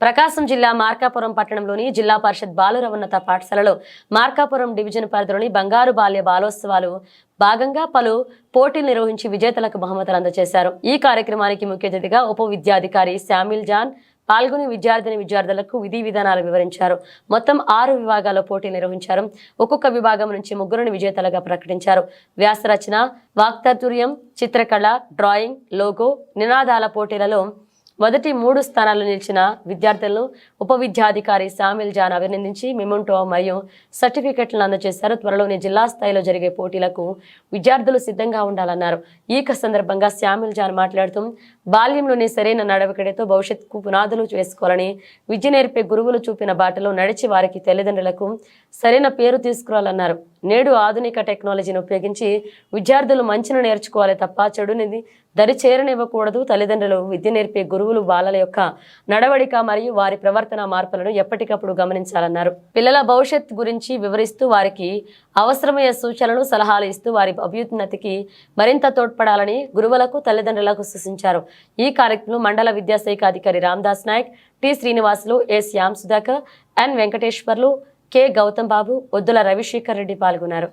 ప్రకాశం జిల్లా మార్కాపురం పట్టణంలోని జిల్లా పరిషత్ బాలుర ఉన్నత పాఠశాలలో మార్కాపురం డివిజన్ పరిధిలోని బంగారు బాల్య బాలోత్సవాలు భాగంగా పలు పోటీలు నిర్వహించి విజేతలకు బహుమతులు అందజేశారు. ఈ కార్యక్రమానికి ముఖ్య అతిథిగా ఉప విద్యాధికారి శామిల్ జాన్ పాల్గొని విద్యార్థిని విద్యార్థులకు విధి విధానాలు వివరించారు. మొత్తం ఆరు విభాగాల్లో పోటీ నిర్వహించారు. ఒక్కొక్క విభాగం నుంచి ముగ్గురుని విజేతలుగా ప్రకటించారు. వ్యాసరచన వాక్తాతుర్యం చిత్రకళ డ్రాయింగ్ లోగో నినాదాల పోటీలలో మొదటి మూడు స్థానాలు నిలిచిన విద్యార్థులను ఉప విద్యాధికారి సామిల్ జాన్ అభినందించి మిమోంటో మరియు సర్టిఫికెట్లను అందజేశారు. త్వరలోనే జిల్లా స్థాయిలో జరిగే పోటీలకు విద్యార్థులు సిద్ధంగా ఉండాలన్నారు. ఈ సందర్భంగా శామిల్ జాన్ మాట్లాడుతూ బాల్యంలోనే సరైన నడవకడితో భవిష్యత్తుకు పునాదులు వేసుకోవాలని విద్య నేర్పే గురువులు చూపిన బాటలో నడిచి వారికి తల్లిదండ్రులకు సరైన పేరు తీసుకురావాలన్నారు నేడు ఆధునిక టెక్నాలజీని ఉపయోగించి విద్యార్థులు మంచిని నేర్చుకోవాలి తప్ప చెడునిది దరి చేరనివ్వకూడదు. తల్లిదండ్రులు విద్య నేర్పే గురువులు బాలల యొక్క నడవడిక మరియు వారి ప్రవర్తన మార్పులను ఎప్పటికప్పుడు గమనించాలన్నారు. పిల్లల భవిష్యత్ గురించి వివరిస్తూ వారికి అవసరమయ్యే సూచనలు సలహాలు ఇస్తూ వారి అభ్యున్నతికి మరింత తోడ్పడాలని గురువులకు తల్లిదండ్రులకు సూచించారు. ఈ కార్యక్రమంలో మండల విద్యాశాఖ అధికారి Ramdas Naik T Srinivasulu S Shyam Sudhakar N Venkateswarlu K. Gautam Babu Oddula Ravishekar Reddy పాల్గొన్నారు.